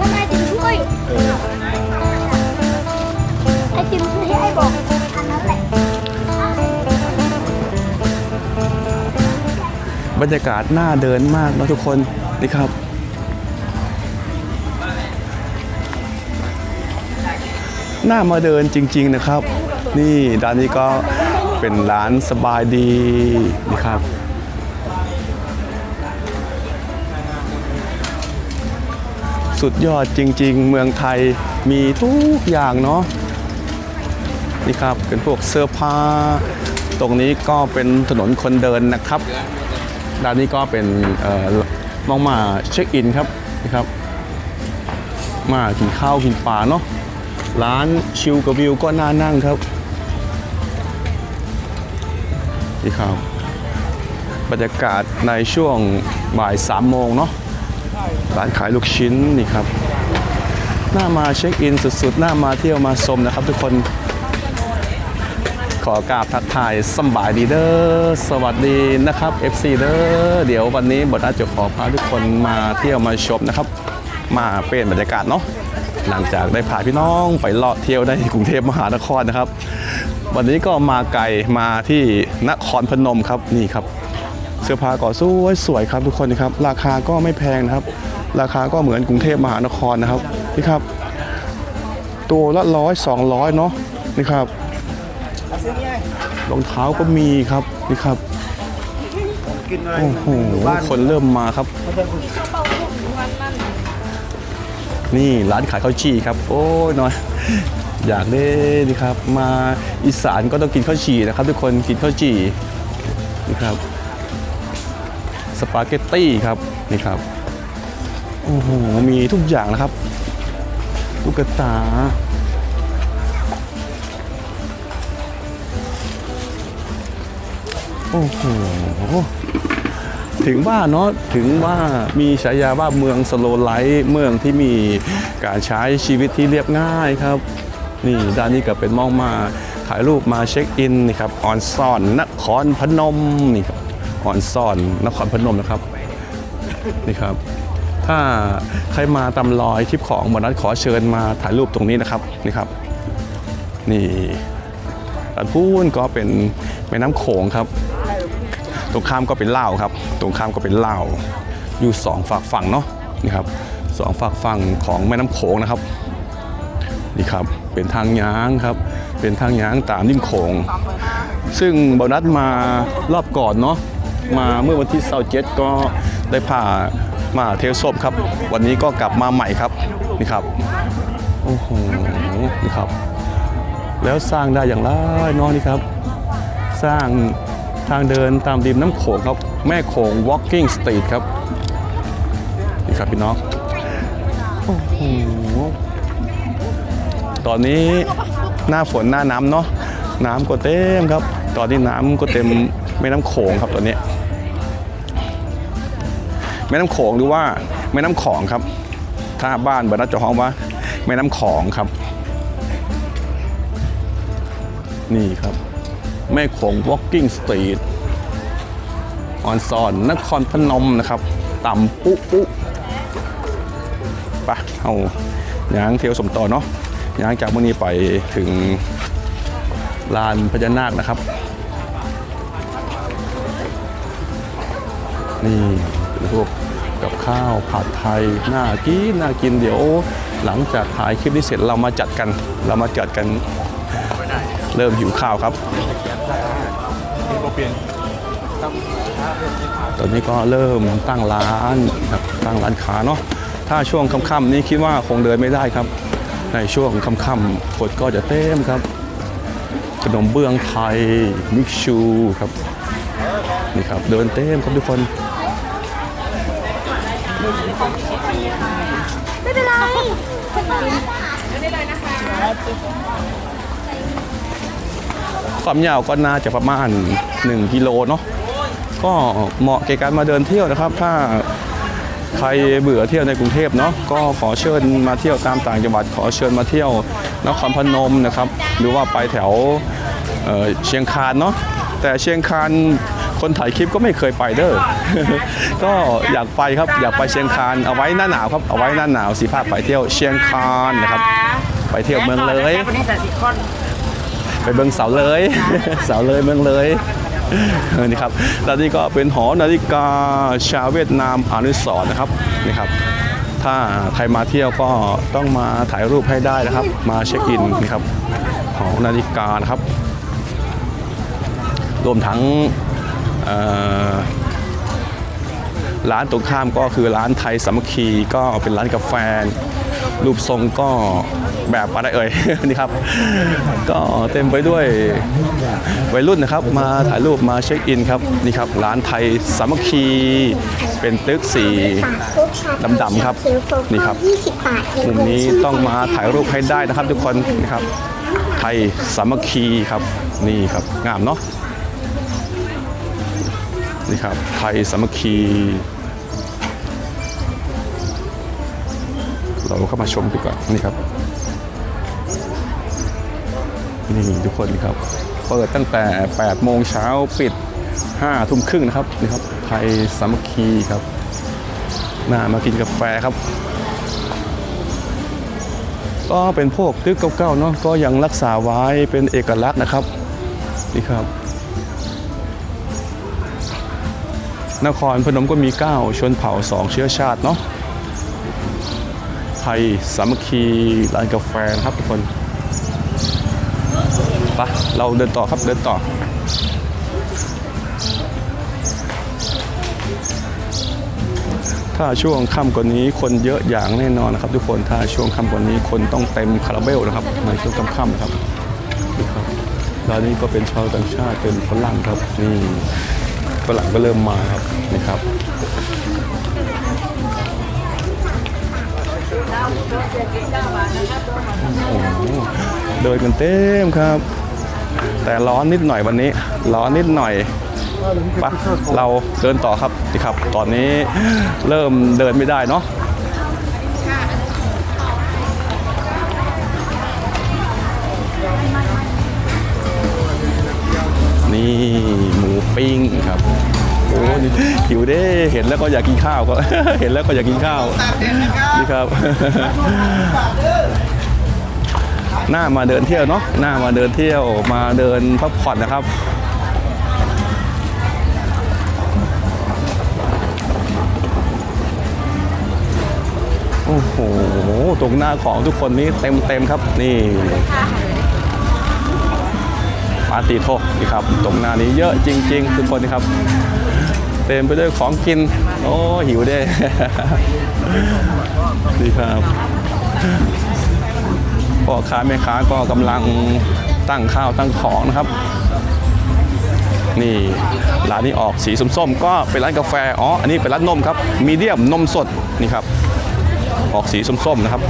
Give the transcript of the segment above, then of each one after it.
ทำไมถึงช่วย ไอติมที่ไอ้บอกอันนั้นแหละบรรยากาศน่าเดินมากนะทุกคนนี่ครับ น่ามาเดินจริง ๆนะครับ นี่ด้านนี้ก็ เป็นร้านสบายดีนะครับ สุดยอดจริง ๆ เมืองไทยมีทุกอย่างเนาะนี่ครับเป็นพวกเสื้อผ้า ตรงนี้ก็เป็นถนนคนเดินนะครับด้านนี้ก็เป็นมองมาเช็คอินครับนะครับ มากินข้าวกินปลาเนาะร้านชิลกับวิวก็น่านั่งครับ นี่ครับบรรยากาศในช่วงบ่ายสามโมงเนาะร้านขายลูกชิ้นนี่ครับน่ามาเช็คอินสุดๆน่ามาเที่ยวมาชมนะครับ ทุกคนขอกราบทักทายสบายดีเด้อสวัสดีนะครับ FC เด้อเดี๋ยววันนี้บทอาจจะขอพาทุกคนมาเที่ยวมาชมนะครับ มาเปลี่ยนบรรยากาศเนาะหลังจากได้พาพี่น้องไปเลาะเที่ยวในกรุงเทพมหานครนะครับ วันนี้ก็มาไกลมาที่นครพนมครับนี่ครับ เสื้อผ้าก็สวยสวยครับทุกคนครับ ราคาก็ไม่แพงนะครับ ราคาก็เหมือนกรุงเทพมหานครนะครับนี่ครับ ตัวละร้อยสองร้อยเนาะนี่ครับรองเท้าก็มีครับนี่ครับโอ้โหคนเริ่มมาครับ นี่ร้านขายข้าวจี่ครับ โอ้ยน้อย อยากได้นี่ครับ มาอีสานก็ต้องกินข้าวจี่นะครับ ทุกคนกินข้าวจี่นี่ครับสปาเกตตี้ครับนี่ครับโอ้โหมีทุกอย่างนะครับลูกตาโอ้โหถึงว่าเนาะถึงว่ามีฉายาว่าเมืองสโลไลท์เมืองที่มีการใช้ชีวิตที่เรียบง่ายครับ นี่ด้านนี้ก็เป็นมองมาถ่ายรูปมาเช็คอินนี่ครับออนซ่อนนครพนมนี่ครับออนซ่อนนครพนมนะครับนี่ครับ ถ้าใครมาตำรอยคลิปของบนัดขอเชิญมาถ่ายรูปตรงนี้นะครับนี่ครับ นี่ด้านพูนก็เป็นแม่น้ำโขงครับ ตรงข้ามก็เป็นเลาครับ ตรงข้ามก็เป็นเลาอยู่สองฝากฝั่งเนาะนี่ครับสองฝากฝั่งของแม่น้ำโขงนะครับนี่ครับ เป็นทางย้างครับ เป็นทางย้างตามริมโขง ซึ่งบอนัดมารอบก่อนเนาะมาเมื่อวันที่เสาร์เจ็ดก็ได้พามาเทลศพครับ วันนี้ก็กลับมาใหม่ครับนี่ครับโอ้โหนี่ครับ แล้วสร้างได้อย่างไรเนาะนี่ครับ สร้างทางเดินตามริมน้ำโขงครับ แม่โขง walking street ครับนี่ครับพี่น้องโอ้โห ตอนนี้หน้าฝนหน้าน้ำเนาะน้ำก็เต็มครับ ตอนนี้น้ำก็เต็มแม่น้ำโขงครับตอนนี้ แม่น้ำโขงหรือว่าแม่น้ำของครับ ถ้าบ้านบ้านนัดจะห้องว่า แม่น้ำของครับ นี่ครับ แม่โขง walking street ออนซอนนครพนมนะครับ ต่ำปุ๊ปุ๊ไปะเอาย่างเที่ยวสมต่อเนาะ ยางจากมื่อนี้ไปถึงลานพญานาคนะครับ นี่เป็นพวกกับข้าวผัดไทยน่ากินน่ากินเดี๋ยว หลังจากถ่ายคลิปนี้เสร็จเรามาจัดกัน เรามาจัดกันเริ่มหิวข้าวครับ ตอนนี้ก็เริ่มตั้งร้านครับตั้งร้านค้าเนาะถ้าช่วงค่ำๆนี้คิดว่าคงเดินไม่ได้ครับ ในช่วงค่ำๆคนก็จะเต็มครับ ขนมเบื้องไทยมิกชูครับนี่ครับเดินเต็มครับทุกคนไม่เป็นไรความยาวก็น่าจะประมาณ 1 กิโลเนาะก็เหมาะแก่การมาเดินเที่ยวนะครับ ถ้า ใครเบื่อเที่ยวในกรุงเทพเนาะก็ขอเชิญมาเที่ยวตามต่างจังหวัด ขอเชิญมาเที่ยวนครพนมนะครับ หรือว่าไปแถวเอ่อเชียงคานเนาะแต่เชียงคานคนถ่ายคลิปก็ไม่เคยไปเด้อ ก็อยากไปครับอยากไปเชียงคานเอาไว้หน้าหนาวครับเอาไว้หน้าหนาวสีภาพไปเที่ยวเชียงคานนะครับ ไปเที่ยวเมืองเลยวันนี้แต่สิคอนไปเมืองเสาเลย เสาเลยเมืองเลยเออ นี่ครับแล้วนี่ก็เป็นหอนาฬิกาชาวเวียดนามอนุสรนะครับนี่ครับ ถ้าใครมาเที่ยวก็ต้องมาถ่ายรูปให้ได้นะครับ มาเช็คอินนี่ครับ หอนาฬิกานะครับ รวมทั้งร้านตรงข้ามก็คือร้านไทยสามัคคีก็เป็นร้านกาแฟ รูปทรงก็แบบอะไรเอ่ย นี่ครับ ก็เต็มไปด้วยวัยรุ่นนะครับ มาถ่ายรูปมาเช็คอินครับ นี่ครับ ร้านไทยสามัคคี เป็นตึกสีดำๆครับ นี่ครับ มุมนี้ต้องมาถ่ายรูปให้ได้นะครับทุกคนนี่ครับ ไทยสามัคคีครับ นี่ครับ งามเนาะ นี่ครับ ไทยสามัคคี เราเข้ามาชมดีกว่านี่ครับนี่ทุกคนครับ เปิดตั้งแต่ 8 โมงเช้าปิด 5 ทุ่มครึ่งนะครับนี่ครับไทยสามัคคีครับน่ามากินกาแฟครับ ก็เป็นพวกตึกเก่าๆเนาะก็ยังรักษาไว้เป็นเอกลักษณ์นะครับนี่ครับ นครพนมก็มี 9 ชนเผ่า 2 เชื้อชาติเนาะ ไทย สามัคคีร้านกาแฟนะครับทุกคนไปะเราเดินต่อครับเดินต่อ ถ้าช่วงค่ำกว่านี้คนเยอะอย่างแน่นอนนะครับ ทุกคนถ้าช่วงค่ำกว่านี้คนต้องเต็มคาราเบลนะครับในช่วงค่ำๆครับนี่ครับแล้วนี่ก็เป็นชาวต่างชาติเป็นฝรั่งครับนี่ฝรั่งก็เริ่มมาครับนี่ครับ โอ้โหเดินกันเต็มครับ แต่ร้อนนิดหน่อยวันนี้ ร้อนนิดหน่อยปะเราเดินต่อครับนี่ครับ ตอนนี้เริ่มเดินไม่ได้เนาะนี่หมูปิ้งครับ โอ้นี่หิวเด้เห็นแล้วก็อยากกินข้าวก็เห็นแล้วก็อยากกินข้าวนี่ครับหน้ามาเดินเที่ยวเนาะหน้ามาเดินเที่ยวมาเดินพักผ่อนนะครับโอ้โหตรงหน้าของทุกคนนี้เต็มเต็มครับนี่ปาตี้โทนี่ครับ ตรงหน้านี้เยอะจริง ๆ ทุกคนนะครับ เต็มไปด้วยของกิน โอ้หิวเด้นี่ครับพ่อค้าแม่ค้าก็กำลังตั้งข้าวตั้งของนะครับ นี่ร้านนี้ออกสีส้มๆ ก็เป็นร้านกาแฟ อ๋อ อันนี้เป็นร้านนมครับ มีเดียมนมสด นี่ครับ ออกสีส้มๆ นะครับ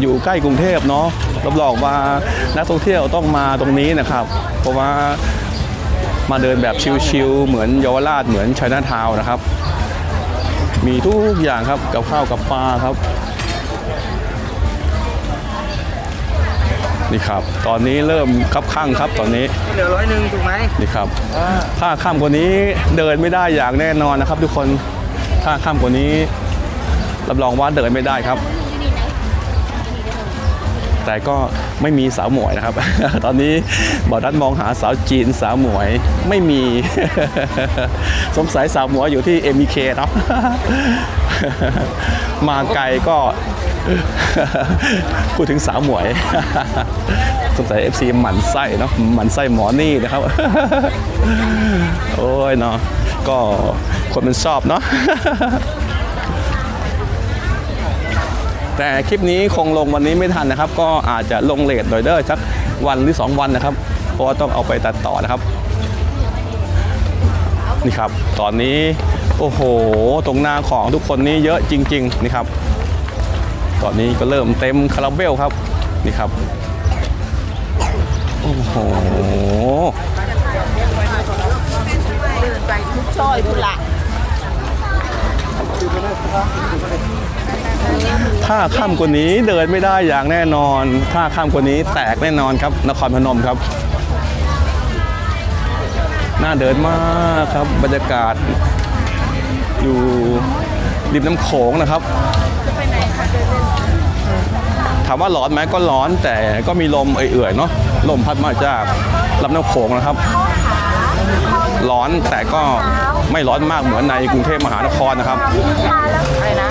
อยู่ใกล้กรุงเทพเนาะรับรองว่านักท่องเที่ยวต้องมาตรงนี้นะครับ เพราะว่ามาเดินแบบชิลๆเหมือนเยาวราชเหมือนชัยนาทาวน์นะครับ มีทุกอย่างครับกับข้าวกับปลาครับนี่ครับ ตอนนี้เริ่มคับข้างครับตอนนี้เหลือร้อยหนึ่งถูกไหมนี่ครับถ้าข้ามกว่านี้เดินไม่ได้อย่างแน่นอนนะครับ ทุกคนถ้าข้ามกว่านี้รับรองว่าเดินไม่ได้ครับ แต่ก็ไม่มีสาวหมวยนะครับ ตอนนี้บอดันมองหาสาวจีนสาวหมวยไม่มี สงสัยสาวหมวยอยู่ที่ MK เนาะมาไกลก็พูดถึงสาวหมวย สงสัย FC หมันไส้เนาะหมันไส้หมอนี่นะครับ โอ้ยเนาะก็คนมันชอบเนาะ แต่คลิปนี้คงลงวันนี้ไม่ทันนะครับ ก็อาจจะลงเลทหน่อยเด้อสักวันหรือ 2 วันนะครับ เพราะว่าต้องเอาไปตัดต่อนะครับ นี่ครับ ตอนนี้โอ้โห ตรงหน้าของทุกคนนี้เยอะจริง ๆ นี่ครับ ตอนนี้ก็เริ่มเต็มคาราเบลครับนี่ครับโอ้โหไปทุกซอยทุกละ ถ้าข้ามกว่านี้เดินไม่ได้อย่างแน่นอน ถ้าข้ามกว่านี้แตกแน่นอนครับ นครพนมครับ น่าเดินมากครับบรรยากาศ อยู่ริมน้ำโขงนะครับถามว่าร้อนไหมก็ร้อนแต่ก็มีลมเอื่อยๆเนาะลมพัดมาจากลำน้ำโขงนะครับ ร้อนแต่ก็ไม่ร้อนมากเหมือนในกรุงเทพมหานครนะครับอะไรนะ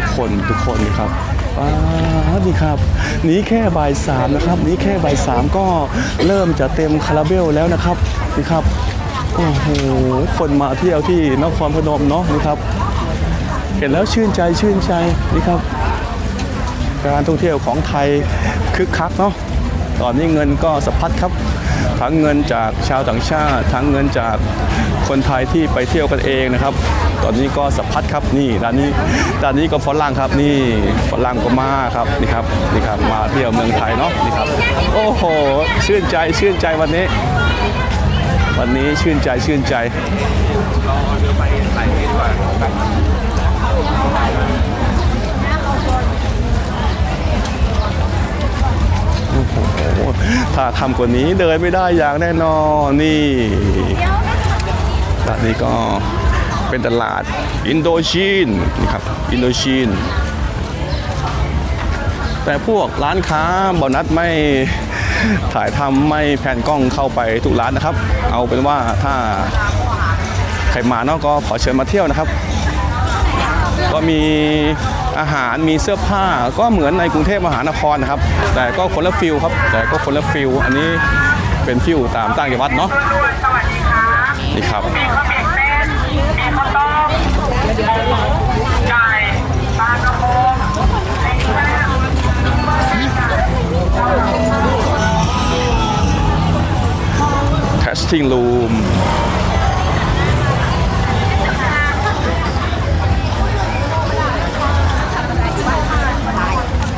ทุกคนทุกคนครับว้าวนี่ครับ นี้แค่บ่ายสามนะครับ นี้แค่บ่ายสามก็เริ่มจะเต็มคาราเบลแล้วนะครับนี่ครับโอ้โหคนมาเที่ยวที่นครพนมเนาะนี่ครับ เห็นแล้วชื่นใจชื่นใจนี่ครับ การท่องเที่ยวของไทยคึกคักเนาะตอนนี้เงินก็สะพัดครับ ทั้งเงินจากชาวต่างชาติ ทั้งเงินจาก คนไทยที่ไปเที่ยวกันเองนะครับ ตอนนี้ก็สะพัดครับนี่ด้านนี้ด้านนี้ก็ฝรั่งครับนี่ฝรั่งก็มาครับนี่ครับนี่ครับมาเที่ยวเมืองไทยเนาะนี่ครับโอ้โหชื่นใจชื่นใจวันนี้ วันนี้ชื่นใจชื่นใจโอ้โหถ้าทำกว่านี้เดินไม่ได้อย่างแน่นอนนี่ ตลาดนี้ก็เป็นตลาดอินโดชีนนี่ครับอินโดชีน แต่พวกร้านค้าบอนัดไม่ถ่ายทำไม่แผนกล้องเข้าไปทุกร้านนะครับ เอาเป็นว่าถ้าใครมาเนาะก็ขอเชิญมาเที่ยวนะครับ ก็มีอาหารมีเสื้อผ้าก็เหมือนในกรุงเทพมหานครนะครับ แต่ก็คนละฟิลครับ แต่ก็คนละฟิลอันนี้เป็นฟิลตามต่างจังหวัดเนาะ นี่ครับมีข้าวเปียกเส้นมีข้าวต้มไก่ปลากระพงไอ้แม่ testing room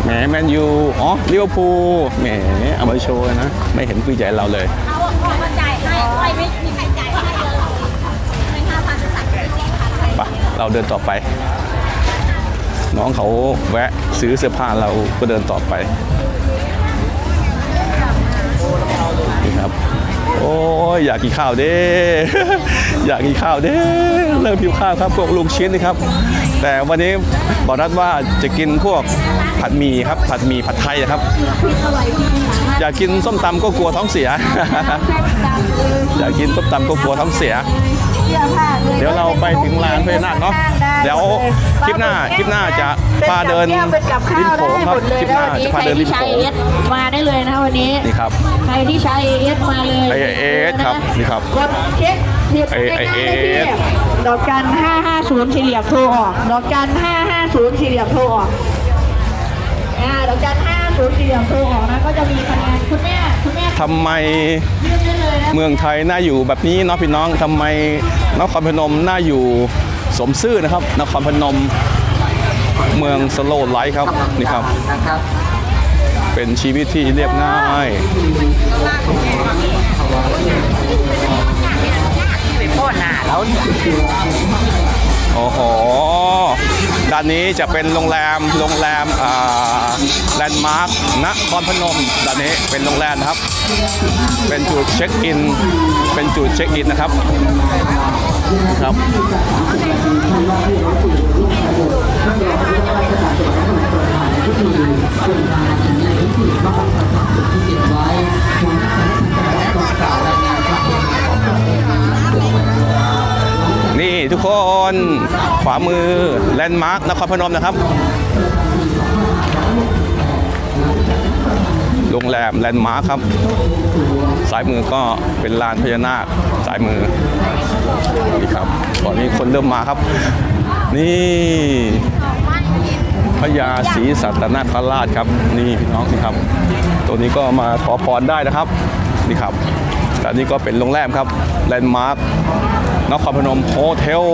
แหมแมนยู อ๋อลิเวอร์พูลแหมเอามาโชว์นะ ไม่เห็นคุยใจเราเลย เราเดินต่อไป น้องเขาแวะซื้อเสื้อผ้าเราก็เดินต่อไปนี่ครับ โอ้ยอยากกินข้าวเด้ อยากกินข้าวเด้เริ่มหิวข้าวครับพวกลูกชิ้นนี่ครับ แต่วันนี้บอกนัดว่าจะกินพวกผัดหมี่ครับผัดหมี่ผัดไทยนะครับ อยากกินส้มตำก็กลัวท้องเสีย อยากกินส้มตำก็กลัวท้องเสีย เดี๋ยวเราไปถึงร้านพญานาคเนาะเดี๋ยวคลิปหน้าคลิปหน้าจะพาเดินริมโขงครับคลิปหน้าจะพาเดินริมโขงมาได้เลยนะวันนี้นี่ครับใครที่ใช้ AS มาเลย AIS ครับนี่ครับกดเช็คเรียบ AIS ดอกจัน550สี่เหลี่ยมโทรออกดอกจัน550สี่เหลี่ยมโทรออกอ่าดอกจัน550 สี่เหลี่ยมโทรออกนะก็จะมีคะแนนคุณแม่คุณแม่ทำไมยื่นได้เลยนะเมืองไทยน่าอยู่แบบนี้เนาะพี่น้องทำไมนครพนมน่าอยู่สมซื่อนะครับนครพนมเมืองสโลไลท์ครับนี่ครับเป็นชีวิตที่เรียบง่ายเป็นโคตรหนาแล้ว โอ้โห ด้านนี้จะเป็นโรงแรม โรงแรมแลนด์มาร์กนครพนม ด้านนี้เป็นโรงแรมครับ เป็นจุดเช็คอิน เป็นจุดเช็คอินนะครับ ครับนี่ ทุกคน ขวามือแลนด์มาร์กนครพนมนะครับ โรงแรมแลนด์มาร์คครับซ้ายมือก็เป็นลานพญานาคซ้ายมือ นี่ครับ ตอนนี้คนเริ่มมาครับ นี่พญาศรีสัตนคราชครับ นี่พี่น้องนี่ครับ ตัวนี้ก็มาขอพรได้นะครับ นี่ครับและนี่ก็เป็นโรงแรมครับแลนด์มาร์ค นครพนมโฮเทล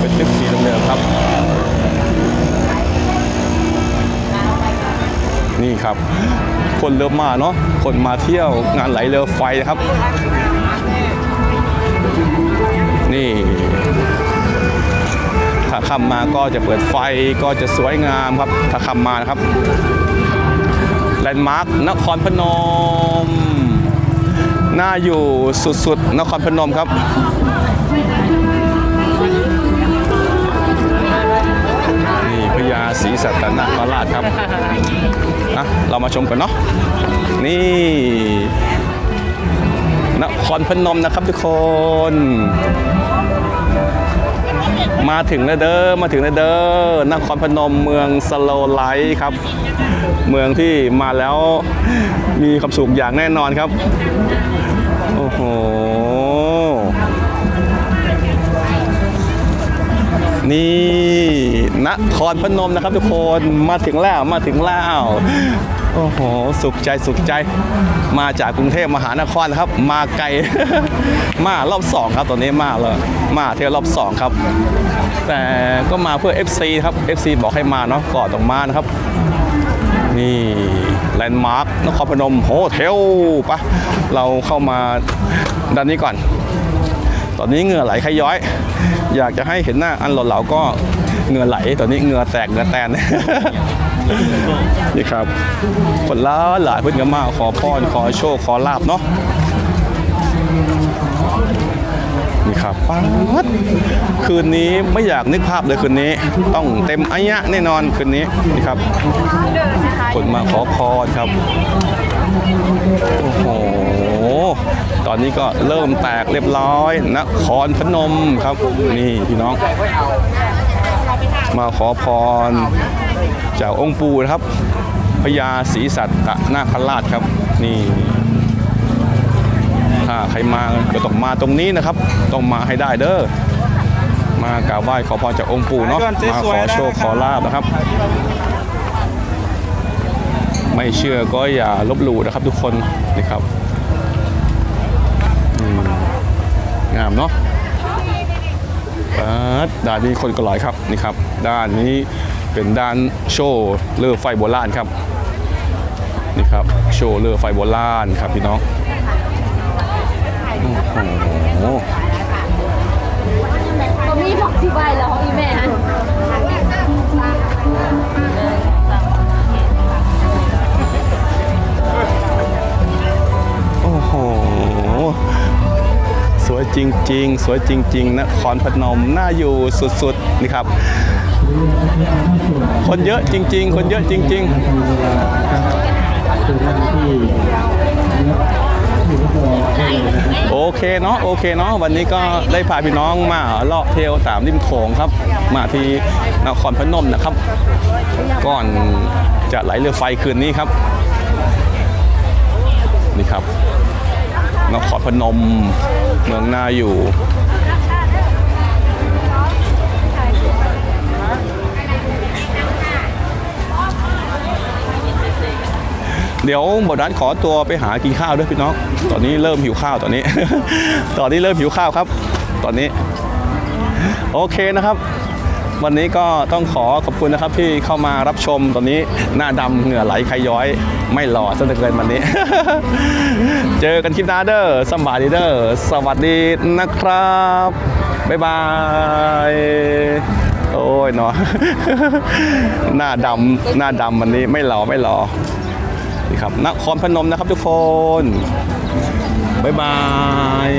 เป็นตึกสีเหลืองครับ นี่ครับ คนเริ่มมาเนาะคนมาเที่ยวงานไหลเรือไฟนะครับ นี่ถ้าขับมาก็จะเปิดไฟก็จะสวยงามครับ ถ้าขับมานะครับแลนด์มาร์คนครพนม น่าอยู่สุดๆนครพนมครับนี่พญาศรีสัตนคราชครับนะเรามาชมกันเนาะนี่นครพนมนะครับทุกคน มาถึงแล้วเด้อมาถึงแล้วเด้อนครพนมเมืองสโลไลท์ครับ เมืองที่มาแล้วมีความสุขอย่างแน่นอนครับ โอ้โหนี่นครพนมนะครับทุกคนมาถึงแล้วมาถึงแล้ว โอ้โห สุขใจสุขใจ มาจากกรุงเทพมหานครครับ มาไกล มารอบสองครับตอนนี้มาเลยมาเที่ยวรอบสองครับ แต่ก็มาเพื่อ FC ครับ FC บอกให้มาเนาะก่อนต้องมานะครับ นี่แลนด์มาร์คนครพนมโฮเทลปะเราเข้ามาด้านนี้ก่อน ตอนนี้เหงื่อไหลขย้อย อยากจะให้เห็นหน้าอันหลอดเหลาก็เหงื่อไหล ตอนนี้เหงื่อแตกเหงื่อแตน นี่ครับคนละหลายเพื่อนกันมาขอพรขอโชคขอลาบเนาะนี่ครับป๊าดคืนนี้ไม่อยากนึกภาพเลยคืนนี้ ต้องเต็มอายะแน่นอนคืนนี้นี่ครับคนมาขอพรครับโอ้โหตอนนี้ก็เริ่มแตกเรียบร้อยนครพนมครับ นี่พี่น้อง มาขอพร จากองค์ปู่นะครับพญาศรีสัตตนาคราชครับนี่ถ้าใครมาก็ต้องมาตรงนี้นะครับ ต้องมาให้ได้เด้อมากราบไหว้ขอพรจากองค์ปู่เนาะมาขอโชคขอลาบนะครับ ไม่เชื่อก็อย่าลบหลู่นะครับทุกคนนะครับอืมงามเนาะอ่าด้านนี้คนก็หลายครับนี่ครับ ด้านนี้ เป็นด้านโชว์เรือไฟโบราณครับนี่ครับโชว์เรือไฟโบราณครับพี่น้องโอ้โหก็มีบอกที่ใบแล้วอีแม่ฮะโอ้โห สวยจริงๆ สวยจริงๆนครพนมน่าอยู่สุดๆ นี่ครับ คนเยอะจริง ๆ คนเยอะจริง ๆโอเคเนาะโอเคเนาะวันนี้ก็ได้พาพี่น้องมาเลาะเที่ยวตามริมโขงครับ มาที่นครพนมนะครับ ก่อนจะไหลเรือไฟคืนนี้ครับ นี่ครับนครพนมเมืองนาอยู่ เดี๋ยวบอดันขอตัวไปหากินข้าวด้วยพี่น้อง ตอนนี้เริ่มหิวข้าวตอนนี้ ตอนนี้เริ่มหิวข้าวครับ ตอนนี้ โอเคนะครับวันนี้ก็ต้องขอขอบคุณนะครับที่เข้ามารับชมตอนนี้หน้าดำเหงื่อไหลใครย้อย ไม่หล่อซะเหลือเกินวันนี้ เจอกันคลิปหน้าเด้อสำบายดีเด้อสวัสดีนะครับ บ๊ายบาย โอ้ยเนาะหน้าดำหน้าดำวันนี้ไม่หล่อไม่หล่อ นี่ครับนครพนมนะครับทุกคนบ๊ายบาย